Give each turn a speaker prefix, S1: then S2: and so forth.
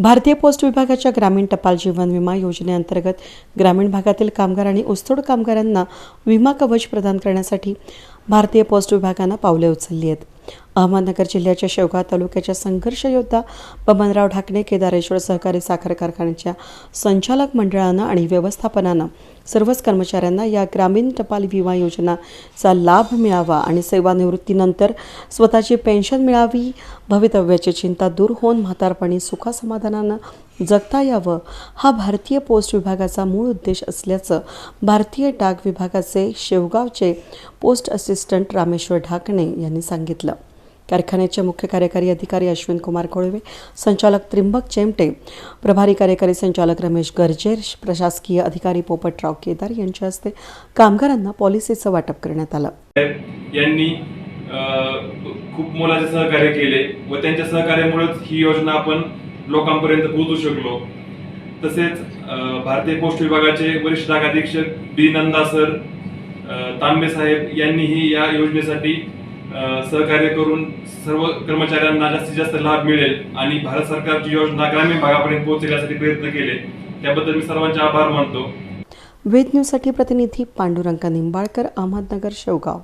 S1: भारतीय पोस्ट विभागाच्या ग्रामीण टपाल जीवन विमा योजनेअंतर्गत ग्रामीण भागातील कामगार आणि ऊसतोड कामगारांना विमा कवच प्रदान करण्यासाठी भारतीय पोस्ट विभागानं पावले उचलली आहेत. अहमदनगर जिल्ह्याच्या शेवगाव तालुक्याच्या संघर्ष योद्धा बबनराव ढाकणे केदारेश्वर सहकारी साखर कारखान्याच्या संचालक मंडळानं आणि व्यवस्थापनानं सर्वच कर्मचाऱ्यांना या ग्रामीण टपाल विमा योजनाचा लाभ मिळावा आणि सेवानिवृत्तीनंतर स्वतःची पेन्शन मिळावी. भवितव्याची चिंता दूर होऊन म्हातारपणी सुखासमाधानानं जगता यावं. हा भारतीय पोस्ट विभागाचा मूळ उद्देश असल्याचं भारतीय डाक विभागाचे शेवगावचे पोस्ट असिस्टंट रामेश्वर ढाकणे यांनी सांगितलं. कारखान्याचे मुख्य कार्यकारी अधिकारी अश्विन कुमार कोळवे संचालक त्रिंबक चेमटे प्रभारी कार्यकारी संचालक रमेश गर्जे प्रशासकीय अधिकारी पोपटराव केदार यांच्या हस्ते कामगारांना पॉलिसीचं वाटप करण्यात आलं.
S2: यांनी खूप मोलाचे सहकार्य केले व त्यांच्या सहकार्यामुळेच ही योजना आपण लोकांपर्यंत पोहोचू शकलो. तसेच भारतीय पोस्ट विभागाचे वरिष्ठ डाक अधीक्षक बी नंदा सर तांबे साहेब यांनीही या योजनेसाठी सहकार्य करून सर्व कर्मचाऱ्यांना जास्तीत जास्त लाभ मिळेल आणि भारत सरकारची योजना ग्रामीण भागापर्यंत पोहोचण्यासाठी प्रयत्न केले. त्याबद्दल मी सर्वांचे आभार मानतो.
S1: वेद न्यूजसाठी प्रतिनिधी पांडुरंग निंबाळकर अहमदनगर शेवगाव.